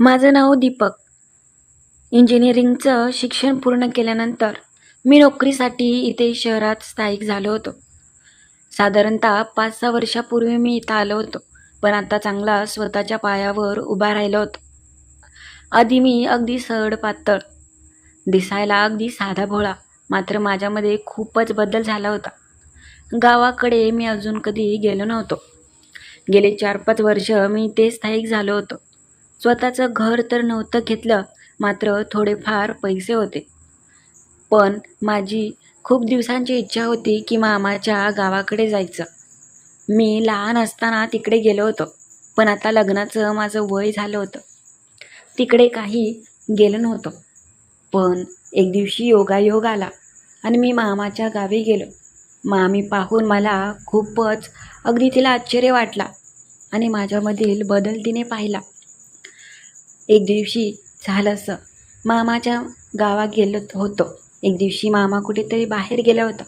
माझं नाव दीपक. इंजिनिअरिंगचं शिक्षण पूर्ण केल्यानंतर मी नोकरीसाठी इथे शहरात स्थायिक झालो होतो. साधारणतः पाच सहा वर्षापूर्वी मी इथं आलो होतो पण आता चांगला स्वतःच्या पायावर उभा राहिलो होतो. आधी मी अगदी सड पातळ दिसायला अगदी साधा भोळा मात्र माझ्यामध्ये खूपच बदल झाला होता. गावाकडे मी अजून कधी गेलो नव्हतो. गेले चार पाच वर्ष मी इथे स्थायिक झालो होतो. स्वतःचं घर तर नव्हतं घेतलं मात्र थोडेफार पैसे होते. पण माझी खूप दिवसांची इच्छा होती की मामाच्या गावाकडे जायचं. मी लहान असताना तिकडे गेलो होतो पण आता लग्नाचं माझं वय झालं होतं. तिकडे काही गेलं नव्हतं. पण एक दिवशी योगायोग आला आणि मी मामाच्या गावी गेलो. मामी पाहून मला खूपच अगदी तिला आश्चर्य वाटला आणि माझ्यामधील बदल तिने पाहिला. एक दिवशी झालं असं. मामाच्या गावात गेलो होतो. एक दिवशी मामा कुठेतरी बाहेर गेला होता.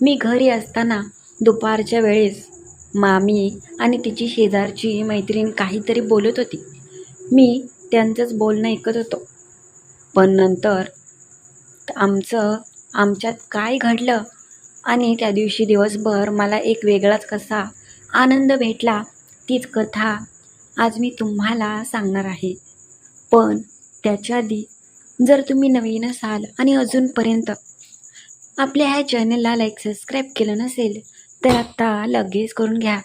मी घरी असताना दुपारच्या वेळेस मामी आणि तिची शेजारची मैत्रीण काहीतरी बोलत होती. मी त्यांचंच बोलणं ऐकत होतो. पण नंतर आमचं आमच्यात काय घडलं आणि त्या दिवशी दिवसभर मला एक वेगळाच कसा आनंद भेटला तीच कथा आज मी तुम्हाला सांगणार आहे. पण त्याच्या आधी जर तुम्ही नवीन असाल आणि अजूनपर्यंत आपल्या ह्या चॅनलला लाईक सबस्क्राईब केलं नसेल तर आत्ता लगेच करून घ्या.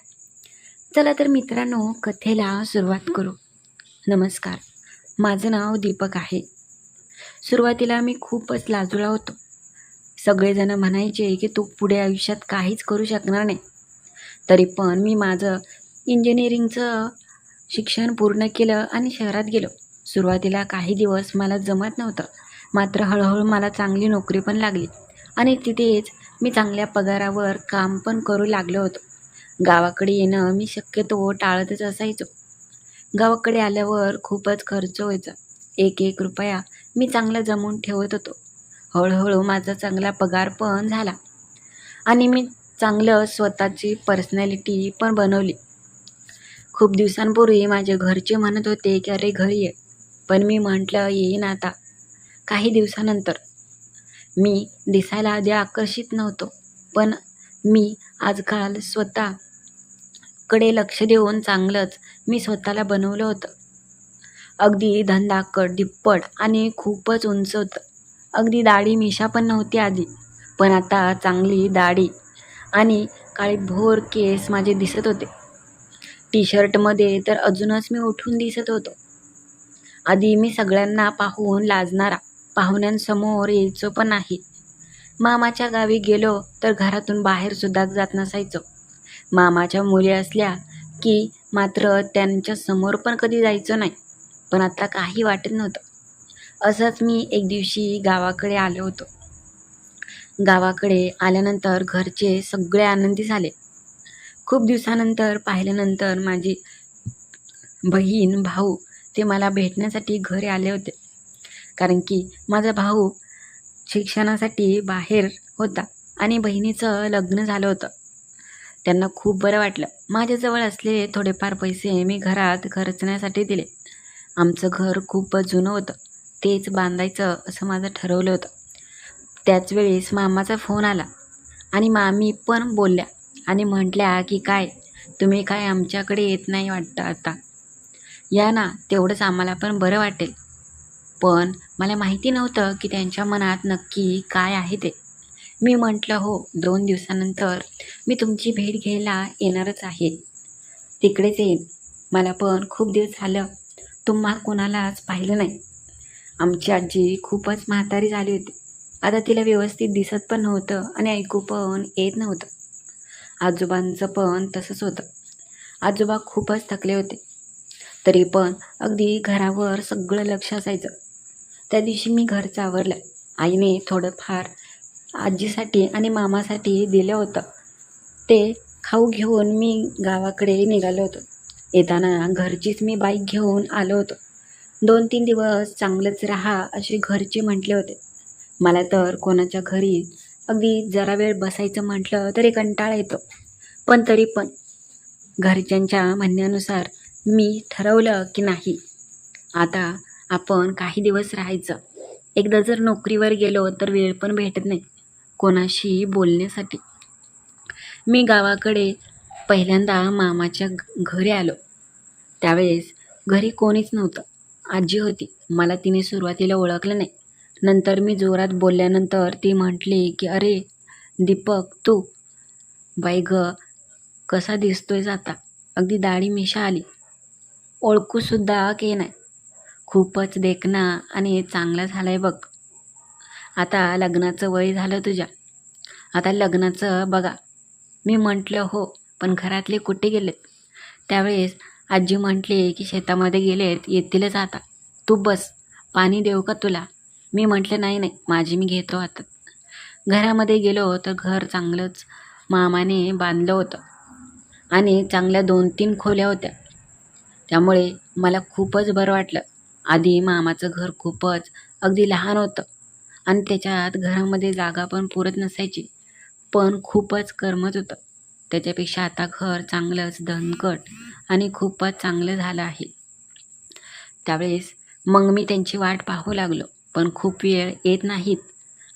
चला तर मित्रांनो कथेला सुरुवात करू. नमस्कार. माझं नाव दीपक आहे. सुरुवातीला मी खूपच लाजूला होतो. सगळेजण म्हणायचे की तू पुढे आयुष्यात काहीच करू शकणार नाही. तरी पण मी माझं इंजिनिअरिंगचं शिक्षण पूर्ण केलं आणि शहरात गेलो. सुरुवातीला काही दिवस मला जमत नव्हतं. मात्र हळूहळू मला चांगली नोकरी पण लागली. आणि तिथेच मी चांगल्या पगारावर काम पण करू लागलो होतो. गावाकडे येणं मी शक्यतो टाळतच असायचो. गावाकडे आल्यावर खूपच खर्च व्हायचा. एक एक रुपया मी चांगला जमवून ठेवत होतो. हळूहळू माझा चांगला पगार पण झाला. आणि मी चांगलं स्वतःची पर्सनॅलिटी पण बनवली. खूप दिवसांपूर्वी माझे घरचे म्हणत होते की अरे घरी ये. पण मी म्हटलं येईन आता. काही दिवसानंतर मी दिसायला आधी आकर्षित नव्हतो पण मी आजकाल स्वतःकडे लक्ष देऊन चांगलंच मी स्वतःला बनवलं होतं. अगदी धंदाकड धिप्पड आणि खूपच उंच होतं. अगदी दाढी मिशा पण नव्हती आधी पण आता चांगली दाढी आणि काळी भोर केस माझे दिसत होते. टी शर्टमध्ये तर अजूनच मी उठून दिसत होतो. आधी मी सगळ्यांना पाहून लाजणारा पाहुण्यांसमोर यायचो पण नाही. मामाच्या गावी गेलो तर घरातून बाहेरसुद्धा जात नसायचो. मामाच्या मुली असल्या की मात्र त्यांच्यासमोर पण कधी जायचं नाही पण आता काही वाटत नव्हतं. असंच मी एक दिवशी गावाकडे आलो होतो. गावाकडे आल्यानंतर घरचे सगळे आनंदी झाले. खूप दिवसानंतर पाहिल्यानंतर माझी बहीण भाऊ ते मला भेटण्यासाठी घरी आले होते. कारण की माझा भाऊ शिक्षणासाठी बाहेर होता आणि बहिणीचं लग्न झालं होतं. त्यांना खूप बरं वाटलं. माझ्याजवळ असलेले थोडेफार पैसे मी घरात खर्चण्यासाठी दिले. आमचं घर खूप जुनं होतं. तेच बांधायचं असं माझं ठरवलं होतं. त्याच वेळेस मामाचा फोन आला आणि मामी पण बोलल्या आणि म्हटल्या की काय? तुम्ही काय आमच्याकडे येत नाही वाटतं आता? या ना तेवढंच आम्हाला पण बरं वाटेल. पण मला माहिती नव्हतं की त्यांच्या मनात नक्की काय आहे ते. मी म्हटलं हो दोन दिवसानंतर मी तुमची भेट घ्यायला येणारच आहे. तिकडेच येईन. मला पण खूप दिवस झालं तुम्हा कोणालाच पाहिलं नाही. आमची आजी खूपच म्हातारी झाली होती. आता तिला व्यवस्थित दिसत पण नव्हतं आणि ऐकू पण येत नव्हतं. आजोबांचं पण तसंच होतं. आजोबा खूपच थकले होते. तरी पण अगदी घरावर सगळं लक्ष असायचं. त्या दिवशी मी घरचं आवरलं. आईने थोडंफार आजीसाठी आणि मामासाठी दिलं होतं. ते खाऊ घेऊन मी गावाकडे निघालो होतो. येताना घरचीच मी बाईक घेऊन आलो होतो. दोन तीन दिवस चांगलंच राहा असे घरचे म्हटले होते. मला तर कोणाच्या घरी अगदी जरा वेळ बसायचं म्हटलं तरी कंटाळा येतो. पण तरी पण घरच्यांच्या म्हणण्यानुसार मी ठरवलं की नाही. आता आपण काही दिवस राहायचं. एकदा जर नोकरीवर गेलो तर वेळ पण भेटत नाही. कोणाशी बोलण्यासाठी. मी गावाकडे पहिल्यांदा मामाच्या घ- घरी आलो. त्यावेळेस घरी कोणीच नव्हतं. आजी होती. मला तिने सुरुवातीला ओळखलं नाही. नंतर मी जोरात बोलल्यानंतर ती म्हटली की अरे दीपक तू. बाई ग कसा दिसतोय जाता अगदी दाढी मिशा आली. ओळखूसुद्धा की नाही. खूपच देखणा आणि चांगलं झालं आहे बघ. आता लग्नाचं वय झालं तुझ्या. आता लग्नाचं बघा. मी म्हटलं हो पण घरातले कुठे गेलेत? त्यावेळेस आजी म्हटली की शेतामध्ये गेलेत येतीलच आता. तू बस पाणी देऊ का तुला? मी म्हटलं नाही नाही माझी मी घेतो आता. घरामध्ये गेलो तर घर चांगलंच मामाने बांधलं होतं. आणि चांगल्या दोन तीन खोल्या होत्या. त्यामुळे मला खूपच बरं वाटलं. आधी मामाचं घर खूपच अगदी लहान होतं आणि त्याच्यात घरामध्ये जागा पण पुरत नसायची पण खूपच करमत होतं. त्याच्यापेक्षा आता घर चांगलंच धनकट आणि खूपच चांगलं झालं आहे. त्यावेळेस मग मी त्यांची वाट पाहू लागलो पण खूप वेळ येत नाहीत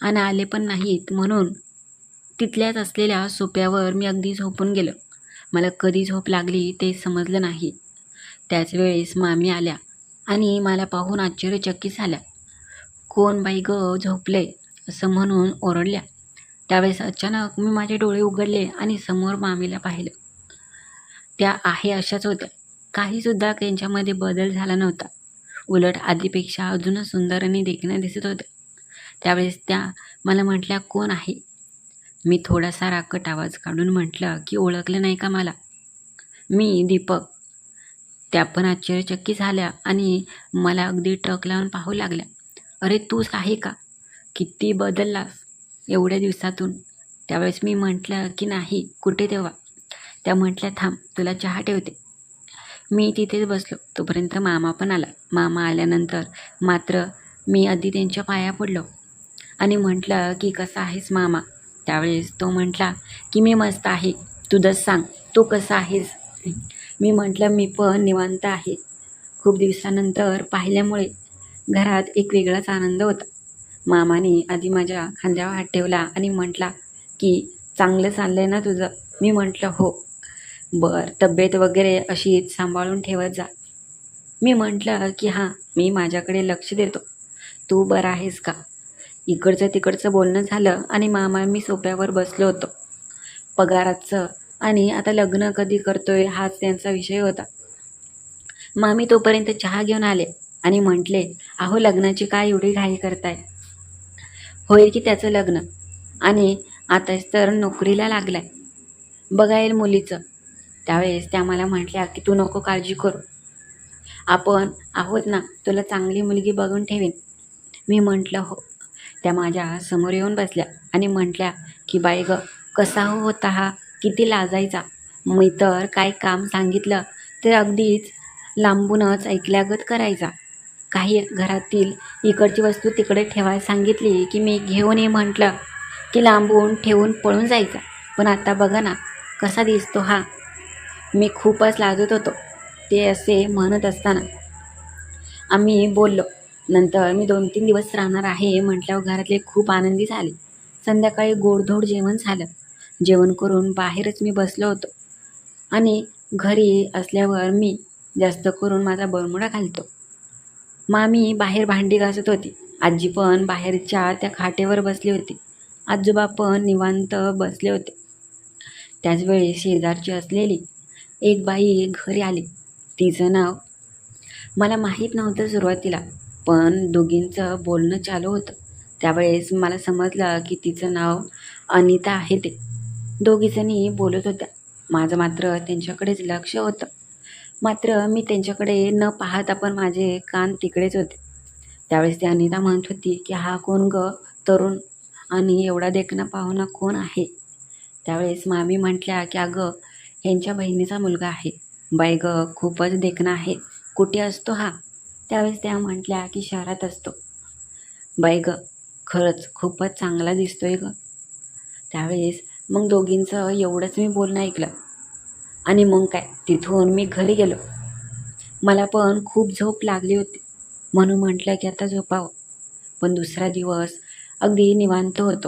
आणि आले पण नाहीत म्हणून तिथल्याच असलेल्या सोप्यावर मी अगदी झोपून गेलो. मला कधी झोप लागली ते समजलं नाही. त्याच वेळेस मामी आल्या आणि मला पाहून आश्चर्यचकित झाल्या. कोण बाई ग झोपले? असं म्हणून ओरडल्या. त्यावेळेस अचानक मी माझे डोळे उघडले आणि समोर मामीला पाहिलं. त्या आहे अशाच होत्या. काहीसुद्धा त्यांच्यामध्ये बदल झाला नव्हता. उलट आधीपेक्षा अजूनच सुंदर आणि देखण्या दिसत होत्या त्यावेळेस त्या मला म्हटल्या कोण आहे? मी थोडासा राकट आवाज काढून म्हटलं की ओळखलं नाही का मला? मी दीपक. त्या पण आश्चर्यचकित झाल्या आणि मला अगदी टक लावून पाहू लागल्या. अरे तूच आहे का? किती बदललास एवढ्या दिवसातून? त्यावेळेस मी म्हटलं की नाही कुठे तेव्हा त्या म्हटल्या थांब तुला चहा ठेवते मी तिथेच बसलो. तोपर्यंत मामा पण आला. मामा आल्यानंतर मात्र मी आधी त्यांच्या पाया पडलो आणि म्हटलं की कसा आहेस मामा त्यावेळेस तो म्हटला की मी मस्त आहे. तुझंच सांग तू कसा आहेस? मी म्हटलं मी पण निवांत आहे. खूप दिवसानंतर पाहिल्यामुळे घरात एक वेगळाच आनंद होता. मामाने आधी माझ्या खांद्यावर हात ठेवला आणि म्हटला की चांगलं चाललं आहे ना तुझं? मी म्हटलं हो. बर तब्येत वगैरे अशीच सांभाळून ठेवत जा. मी म्हटलं की हां मी माझ्याकडे लक्ष देतो. तू बरं आहेस का? इकडचं तिकडचं बोलणं झालं आणि मामा मी सोप्यावर बसलो होतो. पगाराचं आणि आता लग्न कधी करतोय हाच त्यांचा विषय होता. मामी तोपर्यंत चहा घेऊन आले आणि म्हटले अहो लग्नाची काय एवढी घाई करताय? होईल की त्याचं लग्न. आणि आताच तर नोकरीला लागलाय. बघायला मुलीचं. त्यावेळेस त्या मला म्हटल्या की तू नको काळजी करू. आपण आहोत ना तुला चांगली मुलगी बघून ठेवीन. मी म्हटलं हो. त्या माझ्यासमोर येऊन बसल्या आणि म्हटल्या की बाई ग कसा हो होता हा? किती लाजायचा. मी तर काय काम सांगितलं ते अगदीच लांबूनच ऐकल्यागत करायचा. काही घरातील इकडची वस्तू तिकडे ठेवायला सांगितली की मी घेऊन ये म्हटलं की लांबून ठेवून पळून जायचा. पण आता बघा ना कसा दिसतो हा. मी खूपच लाजत होतो ते असे म्हणत असताना. आम्ही बोललो नंतर मी दोन तीन दिवस राहणार आहे म्हटल्यावर घरातले खूप आनंदी झाले. संध्याकाळी गोडधोड जेवण झालं. जेवण करून बाहेरच मी बसलो होतो. आणि घरी असल्यावर मी जास्त करून माझा बरमुडा घालतो. मामी बाहेर भांडी घासत होती. आजी पण बाहेरच्या त्या खाटेवर बसली होती. आजोबा पण निवांत बसले होते. त्याचवेळी शेजारची असलेली एक बाई घरी आली. तिचं नाव मला माहीत नव्हतं सुरुवातीला पण दोघींचं बोलणं चालू होतं. त्यावेळेस मला समजलं की तिचं नाव अनिता आहे ते. दोघीजणी बोलत होत्या. माझं मात्र त्यांच्याकडेच लक्ष होतं. मात्र मी त्यांच्याकडे न पाहता पण माझे कान तिकडेच होते. त्यावेळेस ती अनिता म्हणत होती की हा कोण ग तरुण? आणि एवढा देखणा पाहुणा कोण आहे? त्यावेळेस मामी म्हटल्या की अगं ह्यांच्या बहिणीचा मुलगा आहे. बाई ग खूपच देखणा आहे. कुठे असतो हा? त्यावेळेस त्या म्हटल्या की शहरात असतो. बाई ग खरंच खूपच चांगला दिसतोय ग. त्यावेळेस मग दोघींचं एवढंच मी बोलणं ऐकलं. आणि मग काय तिथून मी घरी गेलो. मला पण खूप झोप लागली होती. म्हणून म्हटलं की आता झोपावं. पण दुसरा दिवस अगदी निवांत होतो.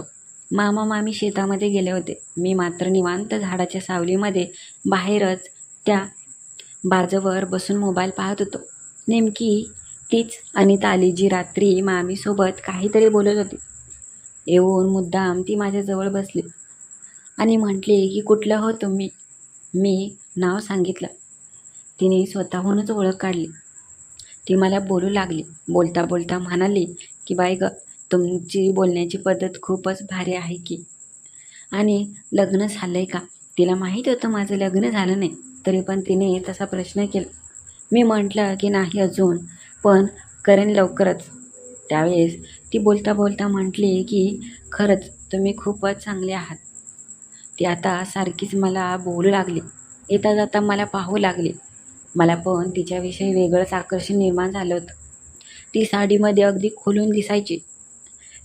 मामा मामी शेतामध्ये गेले होते. मी मात्र निवांत झाडाच्या सावलीमध्ये बाहेरच त्या बाजूवर बसून मोबाईल पाहत होतो. नेमकी तीच अनिता तालीजी रात्री मामीसोबत काहीतरी बोलत होती. येऊन मुद्दाम ती माझ्याजवळ बसली. आणि म्हटली की कुठलं हो तुम्ही? मी नाव सांगितलं. तिने स्वतःहूनच ओळख काढली. ती मला बोलू लागली. बोलता बोलता म्हणाली की बाई ग तुमची बोलण्याची पद्धत खूपच भारी आहे की. आणि लग्न झालं आहे का? तिला माहीत होतं माझं लग्न झालं नाही तरी पण तिने तसा प्रश्न केला. मी म्हटलं की नाही अजून पण करेन लवकरच. त्यावेळेस ती बोलता बोलता म्हटली की खरंच तुम्ही खूपच चांगले आहात. ती आता सारखीच मला बोलू लागली. येता जाता मला पाहू लागली. मला पण तिच्याविषयी वेगळंच आकर्षण निर्माण झालं होतं. ती साडीमध्ये अगदी खोलून दिसायची.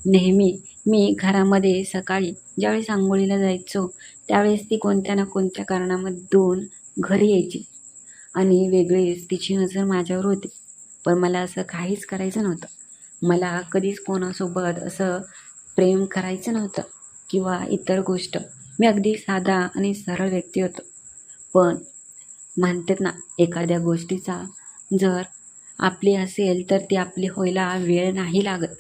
नेहमी मी घरामध्ये सकाळी ज्यावेळेस आंघोळीला जायचो त्यावेळेस ती कोणत्या ना कोणत्या कारणामधून घरी यायची. आणि वेगळीच तिची नजर माझ्यावर होती. पण मला असं काहीच करायचं नव्हतं. मला कधीच कोणासोबत असं प्रेम करायचं नव्हतं किंवा इतर गोष्ट. मी अगदी साधा आणि सरळ व्यक्ती होतो. पण म्हणतात ना एखाद्या गोष्टीचा जर आपली असेल तर ती आपली व्हायला वेळ नाही लागत.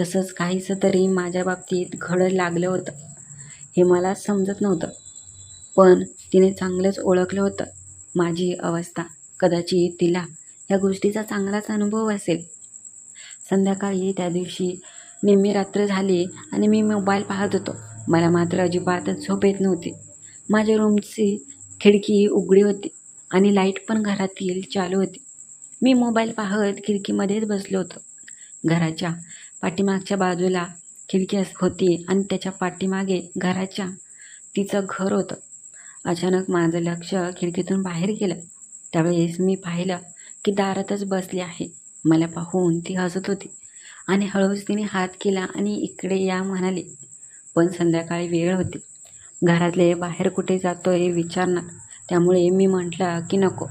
तसंच काहीसं तरी माझ्या बाबतीत घडत लागलं होतं. हे मला समजत नव्हतं. पण तिने चांगलंच ओळखलं होतं. माझी अवस्था कदाचित तिला या गोष्टीचा चांगलाच अनुभव असेल. संध्याकाळी त्या दिवशी निम्मी रात्र झाली आणि मी मोबाईल पाहत होतो. मला मात्र अजिबातच झोप येत नव्हती. माझ्या रूमची खिडकी उघडी होती आणि लाइट पण घरातील चालू होती. मी मोबाईल पाहत खिडकीमध्येच बसलो होतो. घराच्या पाठीमागच्या बाजूला खिडकी होती आणि त्याच्या पाठीमागे घराच्या तिचं घर होतं. अचानक माझं लक्ष खिडकीतून बाहेर गेलं. त्यावेळेस मी पाहिलं की दारातच बसली आहे. मला पाहून ती हसत होती आणि हळूच तिने हात केला आणि इकडे या म्हणाली पण संध्याकाळी वेळ होती. घरातले बाहेर कुठे जातो हे विचारणार त्यामुळे मी म्हटलं की नको.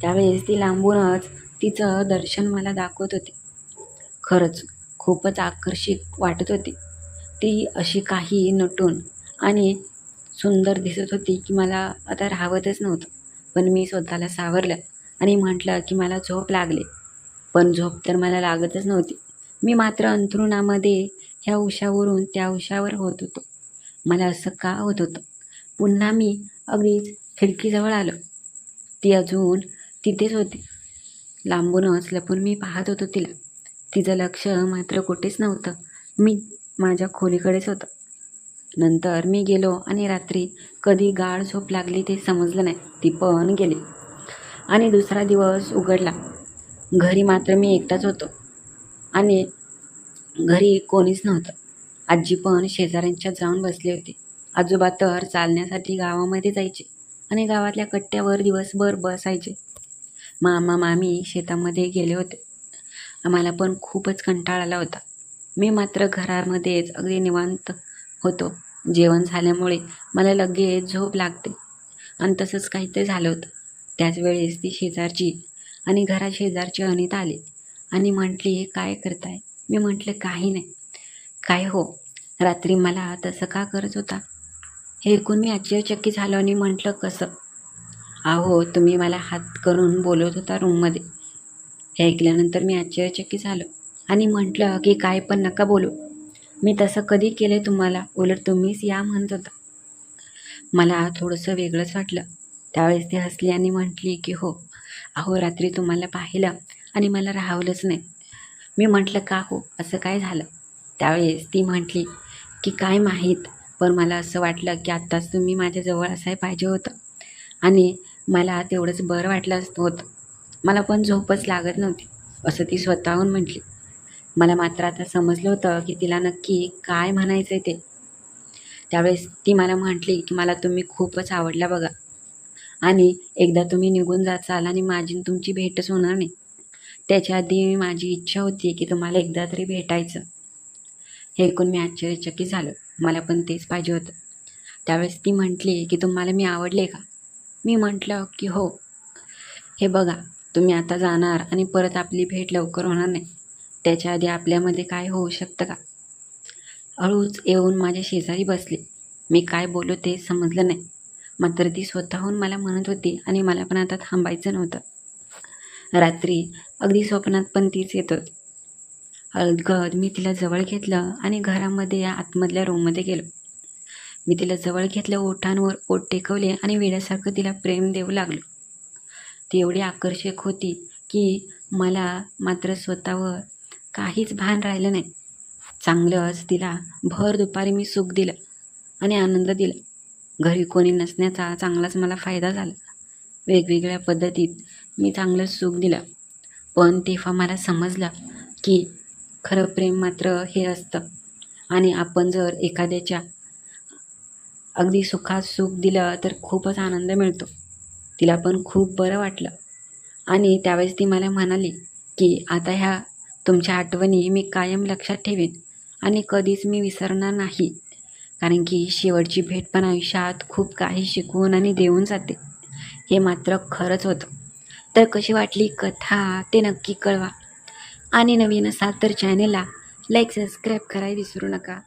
त्यावेळेस ती लांबूनच तिचं दर्शन मला दाखवत होती. खरंच खूपच आकर्षित वाटत होती. ती अशी काही नटून आणि सुंदर दिसत होती की मला आता राहावतच नव्हतं. पण मी स्वतःला सावरलं आणि म्हटलं की मला झोप लागले. पण झोप तर मला लागतच नव्हती. मी मात्र अंथरुणामध्ये ह्या उशावरून त्या उशावर होत होतो. मला असं का होत होतं? पुन्हा मी अगदीच खिडकीजवळ आलो. ती अजून तिथेच होती. लांबूनच लपून मी पाहत होतो तिला. तिचं लक्ष मात्र कुठेच नव्हतं. मी माझ्या खोलीकडेच होतं. नंतर मी गेलो आणि रात्री कधी गाढ झोप लागली ते समजलं नाही. ती पण गेली. आणि दुसरा दिवस उघडला. घरी मात्र मी एकटाच होतो. आणि घरी कोणीच नव्हतं. आजी पण शेजाऱ्यांच्यात जाऊन बसले होते. आजोबा तर चालण्यासाठी गावामध्ये जायचे आणि गावातल्या कट्ट्यावर दिवसभर बसायचे. मामा मामी शेतामध्ये गेले होते. आम्हाला पण खूपच कंटाळ आला होता. मी मात्र घरामध्येच अगदी निवांत होतो. जेवण झाल्यामुळे मला लगेच झोप लागते. आणि तसंच काहीतरी झालं होतं. त्याच वेळेस ती शेजारची आणि घरा शेजारची अनिता आली आणि म्हटली काय करताय? मी म्हटलं काही नाही. काय हो? रात्री मला तसं का करत होता? हे ऐकून मी आश्चर्यचक्की झालो आणि म्हटलं कसं? अहो तुम्ही मला हात करून बोलत होता रूममध्ये. हे ऐकल्यानंतर मी आश्चर्यचक्की झालो आणि म्हटलं की काय पण नका बोलू. मी तसं कधी केलं तुम्हाला? उलट तुम्हीच या म्हणत होता. मला थोडंसं वेगळंच वाटलं. त्यावेळेस ती हसली आणि म्हटली की हो अहो रात्री तुम्हाला पाहिलं आणि मला राहावलंच नाही. मी म्हटलं का हो? असं काय झालं? त्यावेळेस ती म्हटली की काय माहीत पण मला असं वाटलं की आत्ताच तुम्ही माझ्याजवळ असाय पाहिजे होतं आणि मला तेवढंच बरं वाटलं होतं. मला पण झोपच लागत नव्हती असं ती स्वतःहून म्हटली. मला मात्र आता समजलं होतं की तिला नक्की काय म्हणायचं आहे ते. त्यावेळेस ती मला म्हटली की मला तुम्ही खूपच आवडला बघा आणि एकदा तुम्ही निघून जाचाल आणि माझी तुमची भेटच होणार नाही. त्याच्या आधी माझी इच्छा होती की तुम्हाला एकदा तरी भेटायचं. हे ऐकून मी आश्चर्यचकित झालो. मला पण तेच पाहिजे होतं. त्यावेळेस ती म्हटली की तुम्हाला मी आवडले का? मी म्हटलं की हो. हे बघा तुम्ही आता जाणार आणि परत आपली भेट लवकर होणार नाही. त्याच्या आधी आपल्यामध्ये काय होऊ शकतं का? हळूच येऊन माझ्या शेजारी बसली. मी काय बोलू ते समजलं नाही. मात्र ती स्वतःहून मला म्हणत होती आणि मला पण आता थांबायचं नव्हतं. रात्री. अगदी स्वप्नात पण तीच येतच होती हळदगद मी तिला जवळ घेतलं आणि घरामध्ये या आतमधल्या रूममध्ये गेलो. मी तिला जवळ घेतलं ओठांवर ओठ टेकवले आणि वेड्यासारखं तिला प्रेम देऊ लागलो. ती एवढी आकर्षक होती की मला मात्र स्वतःवर काहीच भान राहिलं नाही. चांगलंच तिला भर दुपारी मी सुख दिलं आणि आनंद दिला. घरी कोणी नसण्याचा चांगलाच मला फायदा झाला. वेगवेगळ्या पद्धतीत मी चांगलं सुख दिलं. पण तेव्हा मला समजलं की खरं प्रेम मात्र हे असतं. आणि आपण जर एखाद्याच्या अगदी सुखात सुख दिलं तर खूपच आनंद मिळतो. तिला पण खूप बरं वाटलं. आणि त्यावेळेस ती मला म्हणाली की आता ह्या तुमच्या आठवणी मी कायम लक्षात ठेवेन आणि कधीच मी विसरणार नाही. कारण की शेवटची भेट पण आयुष्यात खूप काही शिकवून आणि देऊन जाते. हे मात्र खरंच होतं. तर कशी वाटली कथा ते नक्की कळवा. आणि नवीन असाल तर चॅनेलला लाईक सबस्क्राईब करायला विसरू नका.